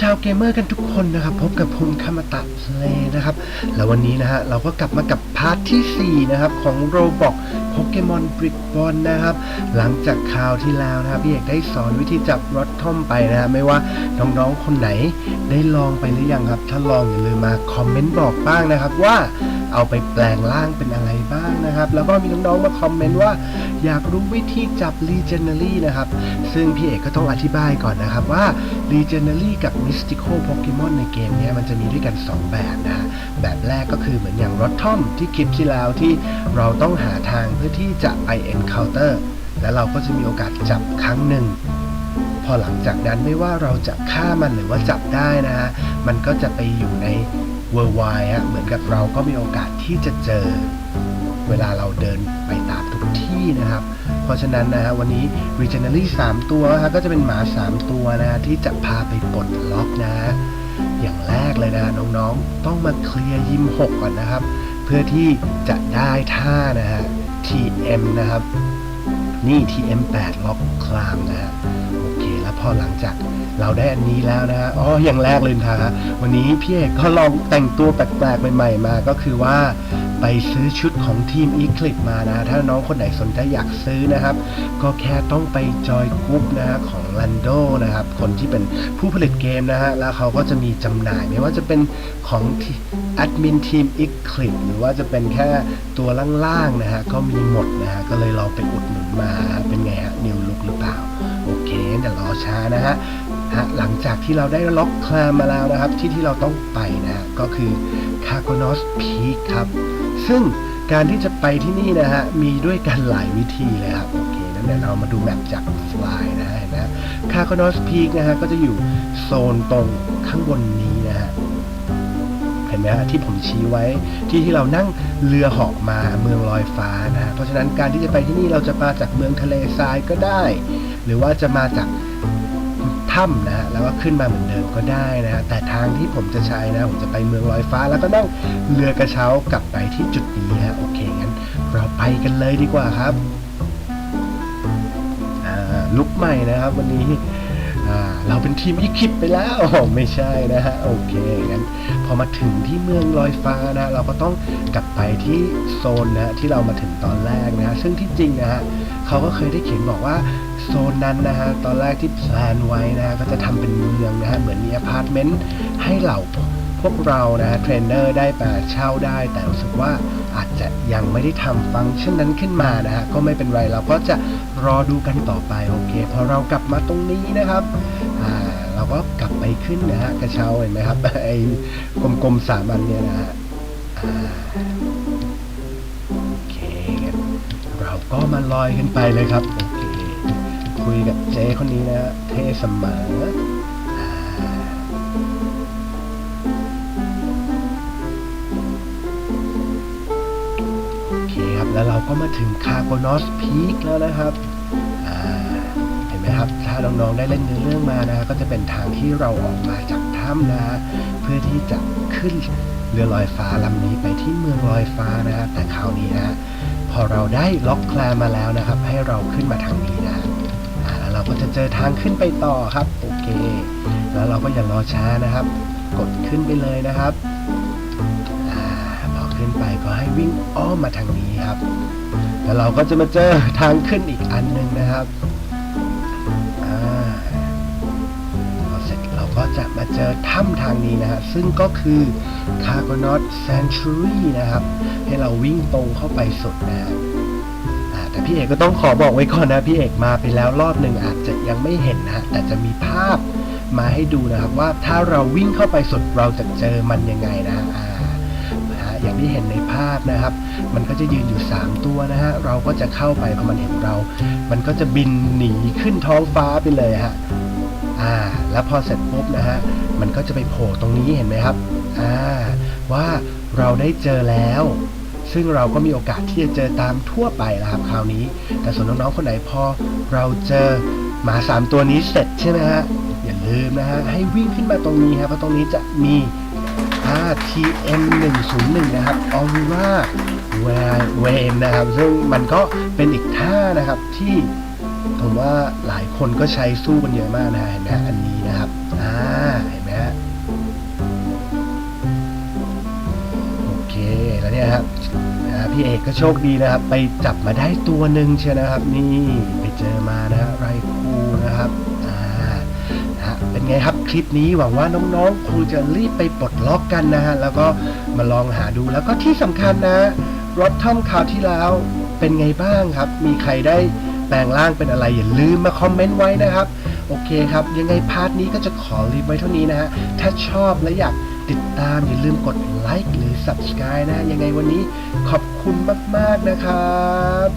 ชาวเกมเมอร์กันทุกคนนะครับพบกับผมคามาตะเพลยนะครับแล้ววันนี้นะฮะเราก็กลับมากับพาร์ทที่ 4 นะครับ ของโรบอกโปเกมอนบริกบอลนะครับ หลังจากคราวที่แล้วนะครับพี่เอกได้สอนวิธีจับรถท่อมไปนะฮะไม่ว่าน้องๆคนไหนได้ลองไปหรือยังครับ ถ้าลองอย่าลืมมาคอมเมนต์บอกบ้างนะครับว่า เอาไปแปลงร่างเป็นอะไรบ้างนะครับ แล้วก็มีน้องๆมาคอมเมนต์ว่า อยากรู้วิธีจับ Legendary นะครับ ซึ่งพี่เอกก็ต้องอธิบายก่อนนะครับว่า Legendary กับ Mystical Pokemon ในเกมนี้มันจะมีด้วยกัน 2 แบบนะ แบบแรกก็คือเหมือนอย่างรถท่อมที่คลิปที่แล้วที่เราต้องหาทางเพื่อที่จะไป Encounter แล้วเราก็จะมีโอกาสจับครั้งหนึ่งพอหลังจากนั้นไม่ว่าเราจะฆ่ามันหรือว่าจับได้นะฮะ มันก็จะไปอยู่ใน Worldwide ฮะเหมือนกับเราก็มีโอกาสที่จะเจอเวลาเราเดินไปตามทุกที่นะครับ เพราะฉะนั้นนะฮะวันนี้ Regenery 3 ตัวนะฮะก็จะเป็นหมา 3 ตัวนะ ที่จะพาไปปลดล็อกนะ อย่างแรกเลยนะน้องๆ ต้องมาเคลียร์ยิม 6 ก่อนนะครับ เพื่อที่จะได้ท่านะฮะ TM นะครับ นี่ TM8 ล็อกคลามนะฮะ พอหลังจากเราได้อันนี้แล้วนะฮะอ๋ออย่างแรกเลยนะฮะวันนี้พี่เอกก็ลองแต่งตัวแปลกๆใหม่ๆมา ก็คือว่าไปซื้อชุดของทีม Eclipse มานะ ถ้าน้องคนไหนสนใจอยากซื้อนะครับ ก็แค่ต้องไปจอยกรุ๊ปนะฮะของ Lando นะครับ คนที่เป็นผู้ผลิตเกมนะฮะ แล้วเขาก็จะมีจำหน่ายไม่ว่าจะเป็นของแอดมินทีม Eclipse หรือว่าจะเป็นแค่ตัวล่างๆนะฮะ ก็มีหมดนะฮะ ก็เลยลองไปอุดหนุนมาเป็นไงฮะนิวลุก เคเดี๋ยวรอช้านะฮะหลังจากที่เราได้ล็อกคลามมาแล้วนะครับ ที่ที่เราต้องไปนะก็คือคาโกนอสพีคครับ ซึ่งการที่จะไปที่นี่นะฮะมีด้วยกันหลายวิธีเลยครับโอเคนั้นเดี๋ยวเรามาดูแมปจากไลด์นะฮะคาโกนอสพีคนะฮะก็จะอยู่โซนตรงข้างบนนี้นะฮะ ห็นไหมฮะที่ผมชี้ไว้ที่ที่เรานั่งเรือเหาะมาเมืองลอยฟ้านะฮะเพราะฉะนั้นการที่จะไปที่นี่เราจะมาจากเมืองทะเลทรายก็ได้ หรือว่าจะมาจากถ้ำนะฮะแล้วก็ขึ้นมาเหมือนเดิมก็ได้นะฮะแต่ทางที่ผมจะใช้นะผมจะไปเมืองลอยฟ้า แล้วก็นั่งเรือกระเช้ากลับไปที่จุดนี้ฮะโอเคงั้นเราไปกันเลยดีกว่าครับลุกใหม่นะครับ วันนี้ เราเป็นทีมอีคิปไปแล้วไม่ใช่นะฮะโอเคงั้นพอมาถึงที่เมืองลอยฟ้านะเราก็ต้องกลับไปที่โซนนะที่เรามาถึงตอนแรกนะฮะซึ่งที่จริงนะฮะเขาก็เคยได้เขียนบอกว่าโซนนั้นนะฮะตอนแรกที่แพลนไว้นะฮะก็จะทำเป็นเมืองนะฮะเหมือนมีอพาร์ตเมนต์ให้เหล่า วกเรานะฮะเทรนเนอร์ได้ไปเช่าได้ แต่รู้สึกว่าอาจจะยังไม่ได้ทำฟังก์ชันนั้นขึ้นมานะฮะก็ไม่เป็นไรเราก็จะรอดูกันต่อไปโอเคพอเรากลับมาตรงนี้นะครับอ่าเราก็กลับไปขึ้นนะฮะกระเช้าเห็นไหมครับไอ้กลมๆสามอันเนี่ยนะฮะโอเคเราก็มาลอยขึ้นไปเลยครับโอเคคุยกับเจ๊คนนี้นะเท่สมอ แล้วเราก็มาถึงคาร์โกนอสพีคแล้วนะครับเห็นไหมครับ ถ้าน้องๆได้เล่นเนื้อเรื่องมานะก็จะเป็นทางที่เราออกมาจากถ้ำนะเพื่อที่จะขึ้นเรือลอยฟ้าลำนี้ไปที่เมืองลอยฟ้านะแต่คราวนี้นะพอเราได้ล็อกแคลมมาแล้วนะครับ ให้เราขึ้นมาทางนี้นะแล้วเราก็จะเจอทางขึ้นไปต่อครับโอเค แล้วเราก็อย่ารอช้านะครับ กดขึ้นไปเลยนะครับ ไปก็ให้วิ่งอ้อมมาทางนี้ครับ แล้วเราก็จะมาเจอทางขึ้นอีกอันหนึ่งนะครับอ่าพอเสร็จเราก็จะมาเจอถ้ำทางนี้นะฮะซึ่งก็คือคาร์กนอตแซนชูรีนะครับ ให้เราวิ่งตรงเข้าไปสุดนะฮะแต่พี่เอกก็ต้องขอบอกไว้ก่อนนะพี่เอกมาไปแล้วรอบหนึ่งอาจจะยังไม่เห็นนะแต่จะมีภาพมาให้ดูนะครับว่าถ้าเราวิ่งเข้าไปสุดเราจะเจอมันยังไงนะอ่านะฮะ อย่างที่เห็นในภาพนะครับ มันก็จะยืนอยู่ 3 ตัวนะฮะ เราก็จะเข้าไปพอมันเห็นเรา มันก็จะบินหนีขึ้นท้องฟ้าไปเลยฮะ อ่า แล้วพอเสร็จปุ๊บนะฮะ มันก็จะไปโผล่ตรงนี้เห็นไหมครับ อ่า ว่าเราได้เจอแล้ว ซึ่งเราก็มีโอกาสที่จะเจอตามทั่วไปนะครับคราวนี้ แต่ส่วนน้องๆคนไหนพอเราเจอหมาสามตัวนี้เสร็จใช่ไหมฮะ อย่าลืมนะฮะ ให้วิ่งขึ้นมาตรงนี้ครับเพราะตรงนี้จะมี TM 1 0 1นะครับ Aurora w a v e นะครับ ซึ่งมันก็เป็นอีกท่านะครับที่ผมว่าหลายคนก็ใช้สู้กันเยอะมากนะเห็นไหมอันนี้นะครับอ่าเห็นไหมฮะโอเคแล้วเนี่ยครับพี่เอกก็โชคดีนะครับ ไปจับมาได้ตัวหนึ่งเชียนะครับ นี่ไปเจอมานะไรคูนะครับ เป็นไงครับคลิปนี้หวังว่าน้องๆคงจะรีบไปปลดล็อกกันนะฮะ แล้วก็มาลองหาดูแล้วก็ที่สำคัญนะรถท่อมคราวที่แล้วเป็นไงบ้างครับ มีใครได้แปลงร่างเป็นอะไรอย่าลืมมาคอมเมนต์ไว้นะครับ โอเคครับ ยังไงพาร์ทนี้ก็จะขอรีบไว้เท่านี้นะฮะ ถ้าชอบและอยากติดตามอย่าลืมกดไลค์หรือ Subscribe นะ ยังไงวันนี้ขอบคุณมาก ๆ นะครับ